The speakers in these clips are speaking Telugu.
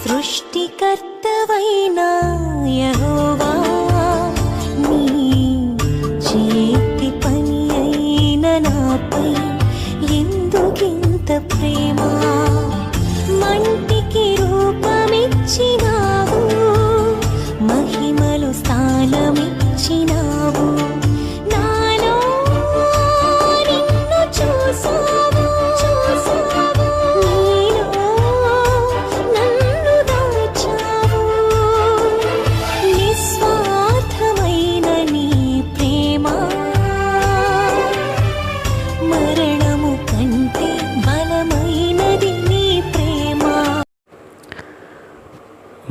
సృష్టికర్తవైనా యహోవా.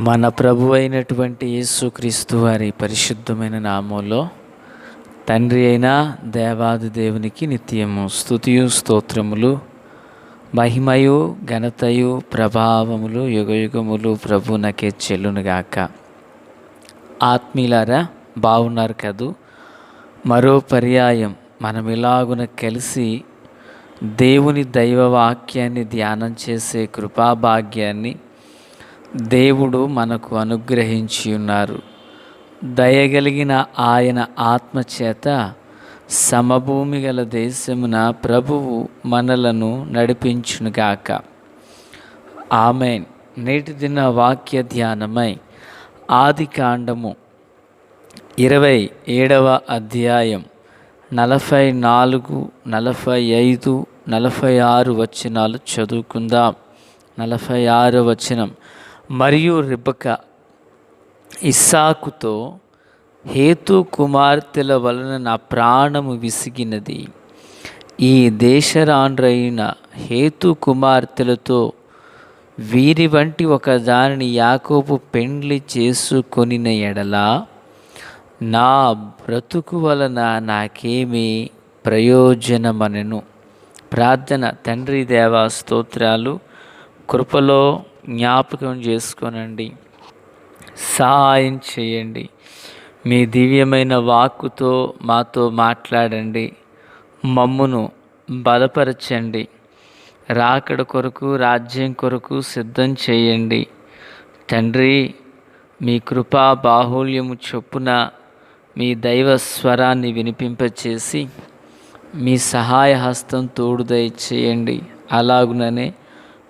మన ప్రభు అయినటువంటి యేసుక్రీస్తు వారి పరిశుద్ధమైన నామంలో తండ్రి అయిన దేవాది దేవునికి నిత్యము స్థుతియు స్తోత్రములు మహిమయు ఘనతయు ప్రభావములు యుగయుగములు ప్రభునకే చెల్లునుగాక. ఆత్మీయులారా బాగున్నారు కదూ? మరో పర్యాయం మనం ఇలాగున కలిసి దేవుని దైవ వాక్యాన్ని ధ్యానం చేసే కృపాభాగ్యాన్ని దేవుడు మనకు అనుగ్రహించి ఉన్నారు. దయగలిగిన ఆయన ఆత్మచేత సమభూమి గల దేశమున ప్రభువు మనలను నడిపించునుగాక. ఆమె నేటి దిన వాక్య ధ్యానమై ఆది కాండము ఇరవై ఏడవ అధ్యాయం నలభై నాలుగు నలభై ఐదు నలభై ఆరు వచనాలు చదువుకుందాం. నలభై ఆరు వచనం. మరియు రిబక ఇస్సాకుతో హేతు కుమార్తెల వలన నా ప్రాణము విసిగినది. ఈ దేశరాండ్రైన హేతు కుమార్తెలతో వీరి వంటి ఒక దానిని యాకోపు పెండ్లి చేసుకొనిన ఎడల నా బ్రతుకు వలన నాకేమీ ప్రయోజనమనెను. ప్రార్థన తండ్రి దేవా స్తోత్రాలు కృపలో జ్ఞాపకం చేసుకోనండి. సహాయం చేయండి. మీ దివ్యమైన వాక్కుతో మాతో మాట్లాడండి. మమ్మును బలపరచండి. రాకడ కొరకు రాజ్యం కొరకు సిద్ధం చేయండి. తండ్రి మీ కృపా బాహుళ్యము చొప్పున మీ దైవ స్వరాన్ని వినిపింపచేసి మీ సహాయ హస్తం తోడుదయ చేయండి. అలాగుననే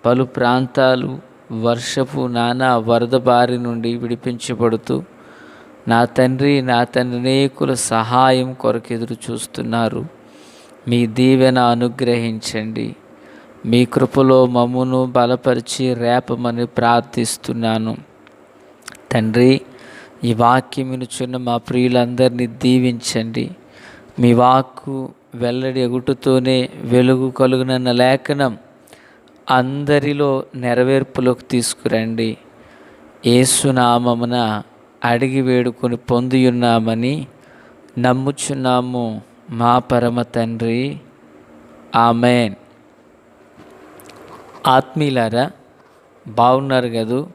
పలు ప్రాంతాలు వర్షపు నానా వరద బారి నుండి విడిపించబడుతూ నా తండ్రి నా తండ్రి అనేకుల సహాయం కొరకు ఎదురు చూస్తున్నారు. మీ దీవెన అనుగ్రహించండి. మీ కృపలో మమ్మును బలపరిచి రేపమని ప్రార్థిస్తున్నాను. తండ్రి ఈ వాక్యం వినుచున్న మా ప్రియులందరినీ దీవించండి. మీ వాక్కు వెల్లడి ఎగుటుతోనే వెలుగు కలుగునన్న లేఖనం అందరిలో నెరవేర్పులోకి తీసుకురండి. ఏసునామమున అడిగి వేడుకొని పొందియున్నామని నమ్ముచున్నాము మా పరమ తండ్రి. ఆమెన్. ఆత్మీయులారా బాగున్నారు కదూ?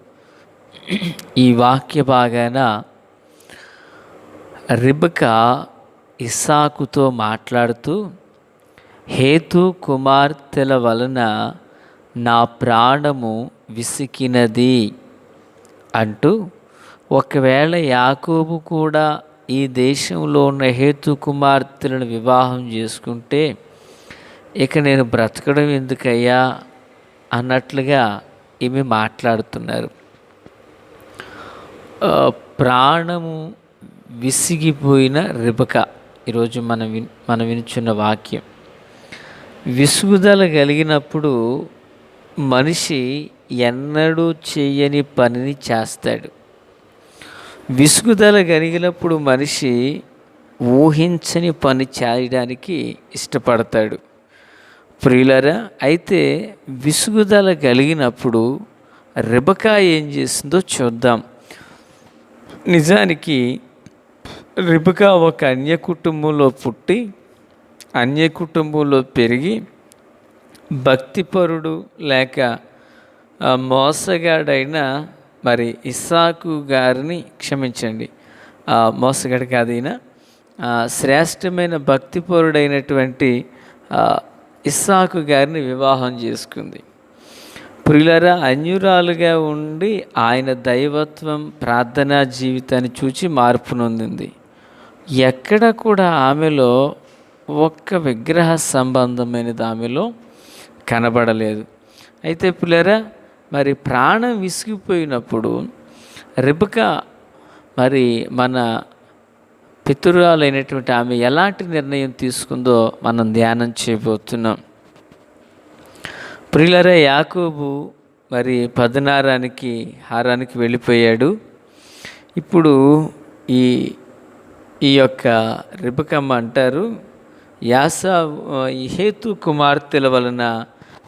ఈ వాక్య భాగాన రిబక ఇసాకుతో మాట్లాడుతూ హేతు కుమార్తెల వలన నా ప్రాణము విసికినది అంటూ ఒకవేళ యాకోబు కూడా ఈ దేశంలో ఉన్న హేతు కుమార్తెలను వివాహం చేసుకుంటే ఇక నేను బ్రతకడం ఎందుకయ్యా? అన్నట్లుగా ఇవి మాట్లాడుతున్నారు. ప్రాణము విసిగిపోయిన రిబక. ఈరోజు మనం విన్ మనం వినుచున్న వాక్యం. విసుగుదల కలిగినప్పుడు మనిషి ఎన్నడూ చేయని పనిని చేస్తాడు. విసుగుదల కలిగినప్పుడు మనిషి ఊహించని పని చేయడానికి ఇష్టపడతాడు. ప్రియులరా అయితే విసుగుదల కలిగినప్పుడు రిబకా ఏం చేసిందో చూద్దాం. నిజానికి రిబకా ఒక అన్య కుటుంబంలో పుట్టి అన్య కుటుంబంలో పెరిగి భక్తిపరుడు లేక మోసగాడైన మరి ఇస్సాకు గారిని క్షమించండి. ఆ, మోసగాడు కాదు ఈయన. శ్రేష్టమైన భక్తిపరుడైనటువంటి ఇస్సాకు గారిని వివాహం చేసుకుంది. ప్రియులరా అన్యురాలుగా ఉండి ఆయన దైవత్వం ప్రార్థనా జీవితాన్ని చూచి మార్పు నొందింది. ఎక్కడ కూడా ఆమెలో ఒక్క విగ్రహ సంబంధమైనది ఆమెలో కనబడలేదు. అయితే పిల్లరా మరి ప్రాణం విసిగిపోయినప్పుడు రెబక మరి మన పితురాలైనటువంటి ఆమె ఎలాంటి నిర్ణయం తీసుకుందో మనం ధ్యానం చేయబోతున్నాం. ప్రియులరా యాకోబు మరి పదనారానికి హారానికి వెళ్ళిపోయాడు. ఇప్పుడు ఈ ఈ యొక్క రిబకమ్మ అంటారు యాస ఈ హేతు కుమార్తెల వలన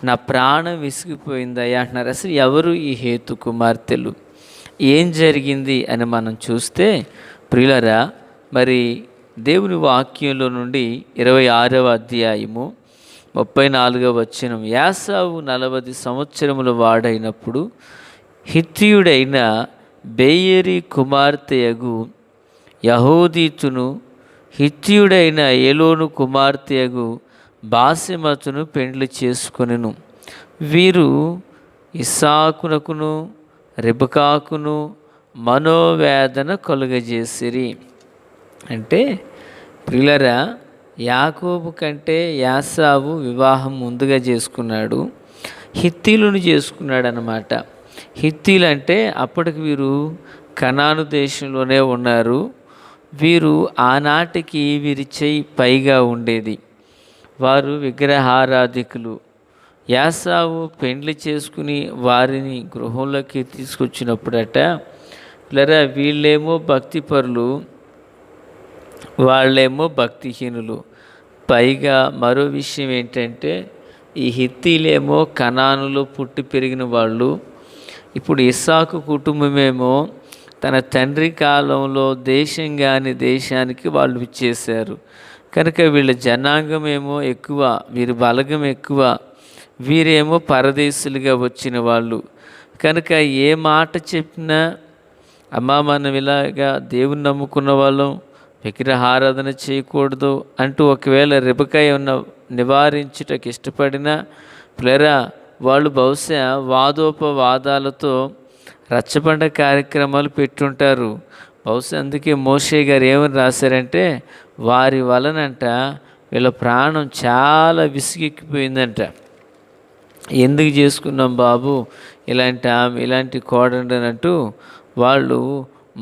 నా ప్రాణం విసిగిపోయిందయ్యా అంటున్నారు. అసలు ఎవరు ఈ హేతు కుమార్తెలు? ఏం జరిగింది అని మనం చూస్తే ప్రియులరా మరి దేవుని వాక్యంలో నుండి ఇరవై ఆరవ అధ్యాయము ముప్పై నాలుగవ వచనం యాసావు నలభై సంవత్సరముల వాడైనప్పుడు హిత్యుడైన బేయరి కుమార్తెయగు యహోదీతును హిత్యుడైన ఏలోను కుమార్తెయగు బాసిమతును పెండ్లి చేసుకొనెను. వీరు ఇస్సాకునకును రిబకాకును మనోవేదన కలుగజేసిరి. అంటే పిల్లరా యాకోబు కంటే యాసావు వివాహం ముందుగా చేసుకున్నాడు హిత్తీలను చేసుకున్నాడు అనమాట హిత్తీలు అంటే అప్పటికి వీరు కనాను దేశంలోనే ఉన్నారు. వీరు ఆనాటికి వీరి చేయి పైగా ఉండేది. వారు విగ్రహారాధికులు. యాసావు పెండ్లి చేసుకుని వారిని గృహంలోకి తీసుకొచ్చినప్పుడట లరా వీళ్ళేమో భక్తిపరులు వాళ్ళేమో భక్తిహీనులు. పైగా మరో విషయం ఏంటంటే ఈ హిత్తీలేమో కనానులో పుట్టి పెరిగిన వాళ్ళు. ఇప్పుడు ఇస్సాకు కుటుంబమేమో తన తండ్రి కాలంలో దేశం కాని దేశానికి వాళ్ళు ఇచ్చేశారు. కనుక వీళ్ళ జనాంగమేమో ఎక్కువ వీరి బలగం ఎక్కువ వీరేమో పరదేశులుగా వచ్చిన వాళ్ళు. కనుక ఏ మాట చెప్పినా అమ్మా మనం ఇలాగా దేవుని నమ్ముకున్న వాళ్ళం విగ్రహారాధన చేయకూడదు అంటూ ఒకవేళ రిబకాయ ఉన్న నివారించుటకు ఇష్టపడినా ప్లరా వాళ్ళు బహుశా వాదోపవాదాలతో రచ్చబండ కార్యక్రమాలు పెట్టుంటారు. బహుశా అందుకే మోషే గారు ఏమని రాశారంటే వారి వలనంట వీళ్ళ ప్రాణం చాలా విసిగెక్కిపోయిందంట. ఎందుకు చేసుకున్నాం బాబు ఇలాంటి ఆమె ఇలాంటి కోడండినట్టు వాళ్ళు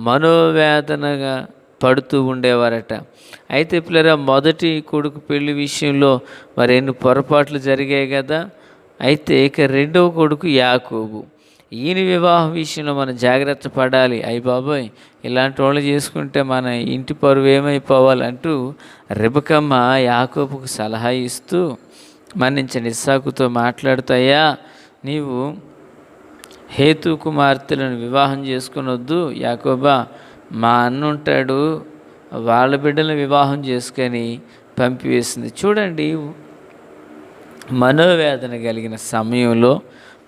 మనోవేదనగా పడుతూ ఉండేవారట. అయితే పిల్లరా మొదటి కొడుకు పెళ్ళి విషయంలో మరి ఎన్ని పొరపాట్లు జరిగాయి కదా. అయితే ఇక రెండవ కొడుకు యాకోబు. ఈయన వివాహం విషయంలో మనం జాగ్రత్త పడాలి. అయ్యి బాబోయ్ ఇలాంటి వాళ్ళు చేసుకుంటే మన ఇంటి పరువు ఏమైపోవాలంటూ రిబకమ్మ యాకోబుకు సలహా ఇస్తూ మన్నించండి. ఇస్సాకుతో మాట్లాడుతాయా నీవు హేతు కుమార్తెలను వివాహం చేసుకునొద్దు. యాకోబా మా అన్న ఉంటాడు వాళ్ళ బిడ్డలను వివాహం చేసుకొని పంపివేసింది. చూడండి మనోవేదన కలిగిన సమయంలో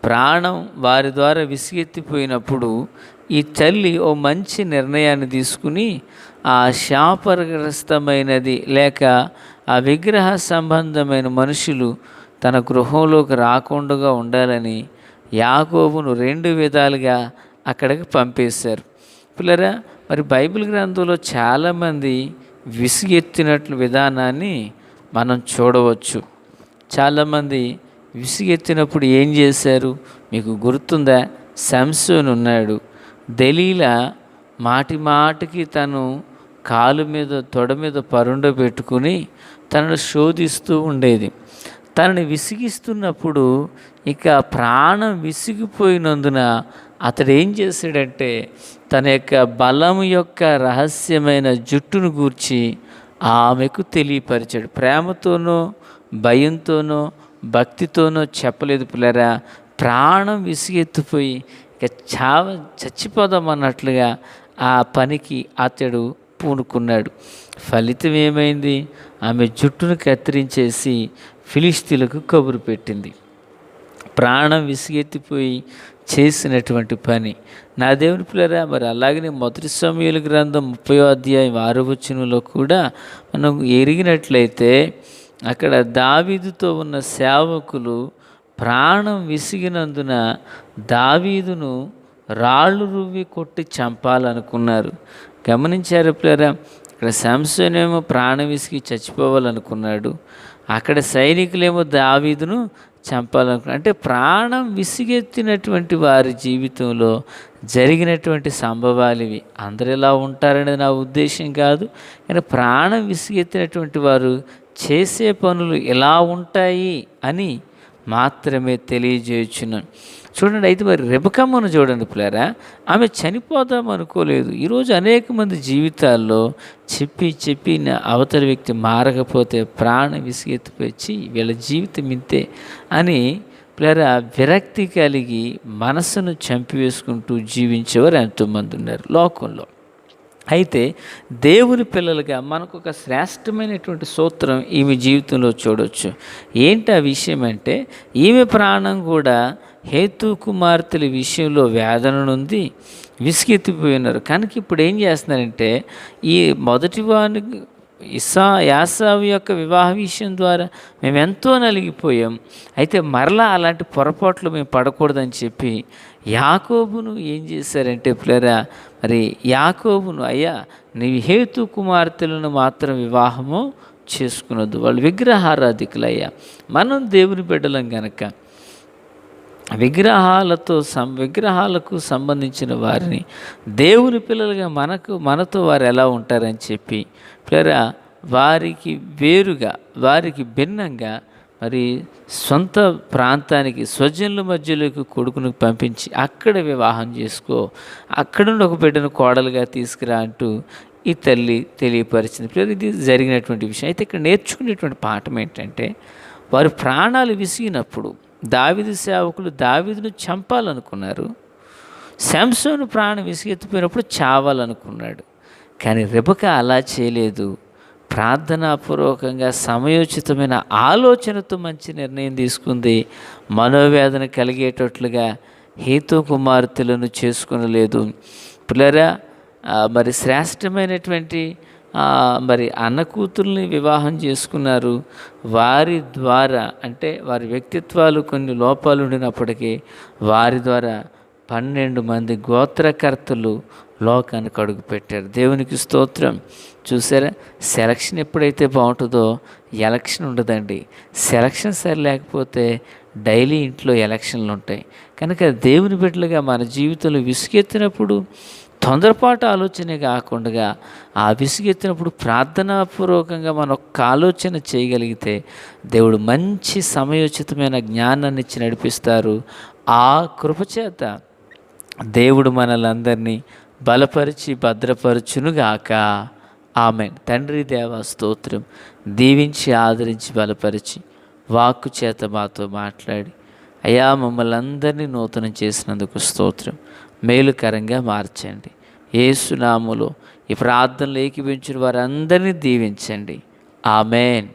ప్రాణం వారి ద్వారా విసిగెత్తిపోయినప్పుడు ఈ తల్లి ఓ మంచి నిర్ణయాన్ని తీసుకుని ఆ శాపగ్రస్తమైనది లేక ఆ విగ్రహ సంబంధమైన మనుషులు తన గృహంలోకి రాకుండా ఉండాలని యాకోబును రెండు విధాలుగా అక్కడికి పంపేశారు. పిల్లరా మరి బైబిల్ గ్రంథంలో చాలామంది విసిగెత్తినట్లు విధానాన్ని మనం చూడవచ్చు. చాలామంది విసిగెత్తినప్పుడు ఏం చేశారు? మీకు గుర్తుందా? శంసోన్ ఉన్నాడు. దలీలా మాటి మాటికి తను కాలు మీద తొడ మీద పరుండ పెట్టుకుని తనను శోధిస్తూ ఉండేది. తనని విసిగిస్తున్నప్పుడు ఇక ప్రాణం విసిగిపోయినందున అతడు ఏం చేశాడంటే తన యొక్క బలం యొక్క రహస్యమైన జుట్టును గూర్చి ఆమెకు తెలియపరిచాడు. ప్రేమతోనో భయంతోనో భక్తితోనో చెప్పలేదు పిల్లరా. ప్రాణం విసిగెత్తిపోయి ఇక చావ చచ్చిపోదామన్నట్లుగా ఆ పనికి అతడు పూనుకున్నాడు. ఫలితం ఏమైంది? ఆమె జుట్టును కత్తిరించేసి ఫిలిస్తీన్లకు కబురు పెట్టింది. ప్రాణం విసిగెత్తిపోయి చేసినటువంటి పని. నా దేవుని పిల్లరా మరి అలాగనే మొదటి సమయాల గ్రంథం ముప్పై అధ్యాయం ఆరో వచనంలో కూడా మనం ఎరిగినట్లయితే అక్కడ దావీదుతో ఉన్న సేవకులు ప్రాణం విసిగినందున దావీదును రాళ్ళు రువ్వి కొట్టి చంపాలనుకున్నారు. గమనించారు పిల్లరా ఇక్కడ శాంసన్ ప్రాణం విసిగి చచ్చిపోవాలనుకున్నాడు. అక్కడ సైనికులేమో దావీదును చంపాలనుకున్నారు. అంటే ప్రాణం విసిగెత్తినటువంటి వారి జీవితంలో జరిగినటువంటి సంభవాలు ఇవి. అందరు ఎలా ఉంటారనేది నా ఉద్దేశం కాదు. కానీ ప్రాణం విసిగెత్తినటువంటి వారు చేసే పనులు ఎలా ఉంటాయి అని మాత్రమే తెలియజేయచ్చును చూడండి అయితే మరి రెబకమ్మను చూడండి పిల్లరా. ఆమె చనిపోదాం అనుకోలేదు. ఈరోజు అనేక మంది జీవితాల్లో చెప్పి చెప్పి నా అవతల వ్యక్తి మారకపోతే ప్రాణ విసిగెత్తిపోయి వీళ్ళ జీవితం ఇంతే అని పిల్లరా విరక్తి కలిగి మనసును చంపివేసుకుంటూ జీవించేవారు ఎంతోమంది ఉన్నారు లోకంలో. అయితే దేవుని పిల్లలుగా మనకు ఒక శ్రేష్టమైనటువంటి సూత్రం ఈమె జీవితంలో చూడవచ్చు ఏంటి ఆ విషయం అంటే ఈమె ప్రాణం కూడా హేతు కుమార్తెల విషయంలో వేదన నుండి విసిగెత్తిపోయినారు. కనుక ఇప్పుడు ఏం చేస్తున్నారంటే ఈ మొదటి వాని ఇసా యాసావు యొక్క వివాహ విషయం ద్వారా మేము ఎంతో నలిగిపోయాం. అయితే మరలా అలాంటి పొరపాట్లు మేము పడకూడదని చెప్పి యాకోబును ఏం చేశారంటే పిల్లరా మరి యాకోబును అయ్యా నీ హేతు కుమార్తెలను మాత్రం వివాహము చేసుకున్నద్దు వాళ్ళు విగ్రహారాధికులయ్యా. మనం దేవుని బిడ్డలం గనక విగ్రహాలతో సం విగ్రహాలకు సంబంధించిన వారిని దేవుని పిల్లలుగా మనకు మనతో వారు ఎలా ఉంటారని చెప్పి పిల్లరా వారికి వేరుగా వారికి భిన్నంగా మరి సొంత ప్రాంతానికి స్వజనుల మధ్యలోకి కొడుకును పంపించి అక్కడ వివాహం చేసుకో. అక్కడ నుండి ఒక బిడ్డను కోడలుగా తీసుకురా అంటూ ఈ తల్లి తెలియపరిచింది. ఇది జరిగినటువంటి విషయం. అయితే ఇక్కడ నేర్చుకునేటువంటి పాఠం ఏంటంటే వారు ప్రాణాలు విసిగినప్పుడు దావిదు సేవకులు దావిదును చంపాలనుకున్నారు. శాంసోను ప్రాణం విసిగెత్తిపోయినప్పుడు చావాలనుకున్నాడు. కానీ రెబక అలా చేయలేదు. ప్రార్థనాపూర్వకంగా సమయోచితమైన ఆలోచనతో మంచి నిర్ణయం తీసుకుంది. మనోవేదన కలిగేటట్లుగా హేతు కుమార్తెలను చేసుకునలేదు. పిల్లరా మరి శ్రేష్టమైనటువంటి మరి అన్న కూతుర్ని వివాహం చేసుకున్నారు. వారి ద్వారా అంటే వారి వ్యక్తిత్వాలు కొన్ని లోపాలు ఉండినప్పటికీ వారి ద్వారా పన్నెండు మంది గోత్రకర్తలు లోకానికి అడుగు పెట్టారు. దేవునికి స్తోత్రం. చూసారా? సెలక్షన్ ఎప్పుడైతే బాగుంటుందో ఎలక్షన్ ఉండదండి. సెలక్షన్ సరి లేకపోతే డైలీ ఇంట్లో ఎలక్షన్లు ఉంటాయి. కనుక దేవుని బిడ్డలుగా మన జీవితంలో విసుగెత్తినప్పుడు తొందరపాటు ఆలోచనే కాకుండా ఆ విసుగెత్తినప్పుడు ప్రార్థనాపూర్వకంగా మనం ఒక్క ఆలోచన చేయగలిగితే దేవుడు మంచి సమయోచితమైన జ్ఞానాన్ని ఇచ్చి నడిపిస్తారు. ఆ కృపచేత దేవుడు మనలందరినీ బలపరిచి భద్రపరచునుగాక. ఆమె తండ్రి దేవ స్తోత్రం. దీవించి ఆదరించి బలపరిచి వాక్కు చేత మాతో మాట్లాడి. అయా మమ్మల్ని అందరినీ నూతనం చేసినందుకు స్తోత్రం. మేలుకరంగా మార్చండి. ఏసునాములో ఈ ప్రార్థనలు ఏకీపించిన వారందరినీ దీవించండి. ఆమెన్.